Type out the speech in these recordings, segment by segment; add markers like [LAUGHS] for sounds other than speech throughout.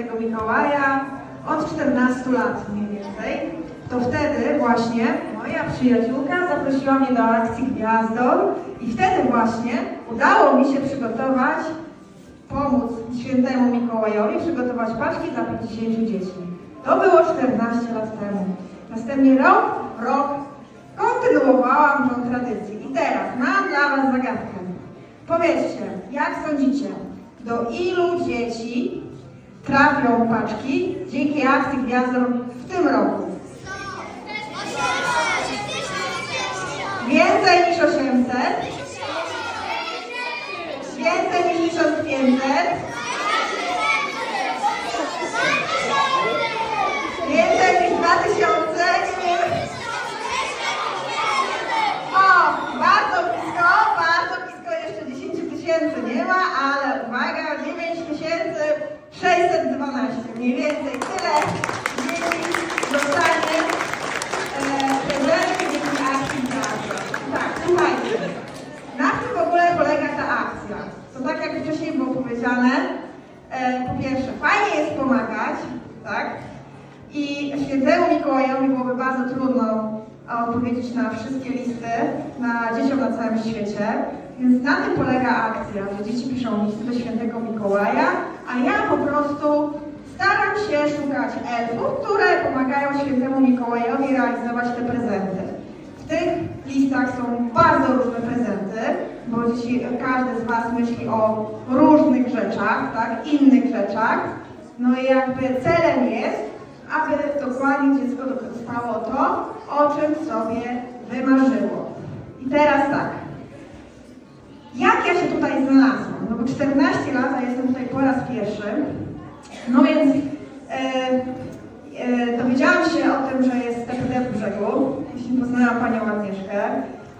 świętego Mikołaja od 14 lat mniej więcej. To wtedy właśnie moja przyjaciółka zaprosiła mnie do akcji Gwiazdor i wtedy właśnie udało mi się przygotować, pomóc świętemu Mikołajowi przygotować paczki dla 50 dzieci. To było 14 lat temu. Następnie rok, rok kontynuowałam tą tradycję. I teraz mam dla Was zagadkę. Powiedzcie, jak sądzicie, do ilu dzieci trafią paczki dzięki akcji Gwiazdor w tym roku? Więcej niż 800? Więcej niż 1500? Mniej więcej tyle dzieci dostanie e, prezenty dzięki akcji Gwiazdo. Tak, słuchajcie, na czym w ogóle polega ta akcja? To tak jak wcześniej było powiedziane, e, po pierwsze, fajnie jest pomagać, tak? I świętemu Mikołajowi byłoby bardzo trudno e, odpowiedzieć na wszystkie listy na dzieciom na całym świecie. Więc na tym polega akcja, że dzieci piszą listy do świętego Mikołaja, a ja po prostu szukać elfów, które pomagają świętemu Mikołajowi realizować te prezenty. W tych listach są bardzo różne prezenty, bo dzieci, każdy z Was myśli o różnych rzeczach, tak, innych rzeczach. No i jakby celem jest, aby dokładnie dziecko dostało to, o czym sobie wymarzyło. I teraz tak. Jak ja się tutaj znalazłam? No bo 14 lat, a jestem tutaj po raz pierwszy. No więc dowiedziałam się o tym, że jest TPD w brzegu, jeśli poznałam Panią Agnieszkę,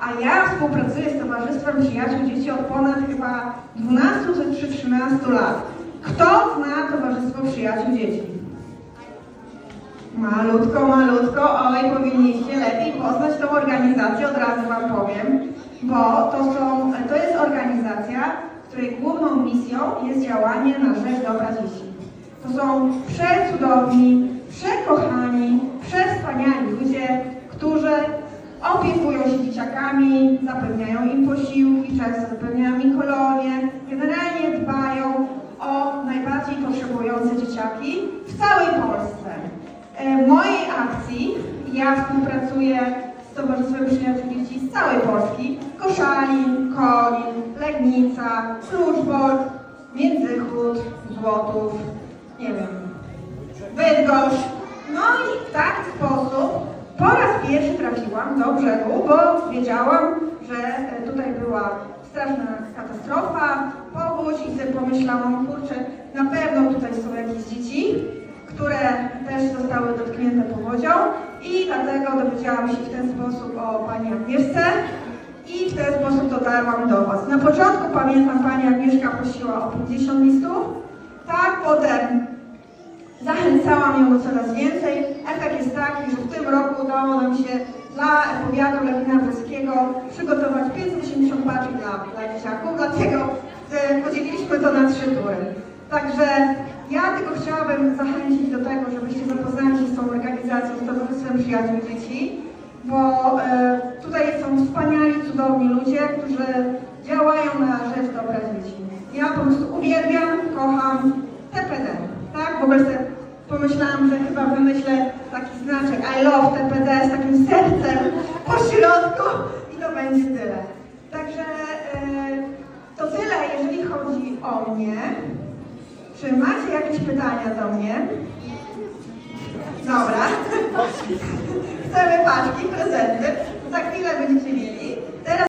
a ja współpracuję z Towarzystwem Przyjaciół Dzieci od ponad chyba 12 czy 13 lat. Kto zna Towarzystwo Przyjaciół Dzieci? Malutko, malutko, oj, powinniście lepiej poznać tą organizację, od razu Wam powiem, bo to, są, to jest organizacja, której główną misją jest działanie na rzecz dobra dzieci. To są przecudowni, przekochani, przewspaniali ludzie, którzy opiekują się dzieciakami, zapewniają im posiłki, często zapewniają im kolonie, generalnie dbają o najbardziej potrzebujące dzieciaki w całej Polsce. E, W mojej akcji ja współpracuję z Towarzystwem Przyjaciół Dzieci z całej Polski. Koszalin, Kolin, Legnica, Kluczbork, Międzychód, Złotów, nie wiem, Bydgoszcz. No i w taki sposób po raz pierwszy trafiłam do brzegu, bo wiedziałam, że e, tutaj była straszna katastrofa, powódź i sobie pomyślałam, kurczę, na pewno tutaj są jakieś dzieci, które też zostały dotknięte powodzią i dlatego dowiedziałam się w ten sposób o Pani Agnieszce i w ten sposób dotarłam do Was. Na początku pamiętam Pani Agnieszka prosiła o 50 listów, tak, potem Zachęcałam ją do coraz więcej. Efekt jest taki, że w tym roku udało nam się dla powiatu Lewina Brzeskiego przygotować 580 paczek dla, dla dzieciaków, dlatego e, podzieliliśmy to na trzy tury. Także ja tylko chciałabym zachęcić do tego, żebyście zapoznali się z tą organizacją, z Towarzystwem Przyjaciół Dzieci, bo e, tutaj są wspaniali, cudowni ludzie, którzy działają na rzecz dobra dzieci. Ja po prostu uwielbiam, kocham TPD, tak? W ogóle sobie pomyślałam, że chyba wymyślę taki znaczek I love TPD z takim sercem po środku i to będzie tyle. Także e, to tyle, jeżeli chodzi o mnie. Czy macie jakieś pytania do mnie? Dobra. [LAUGHS] Chcemy paczki, prezenty. Za chwilę będziecie.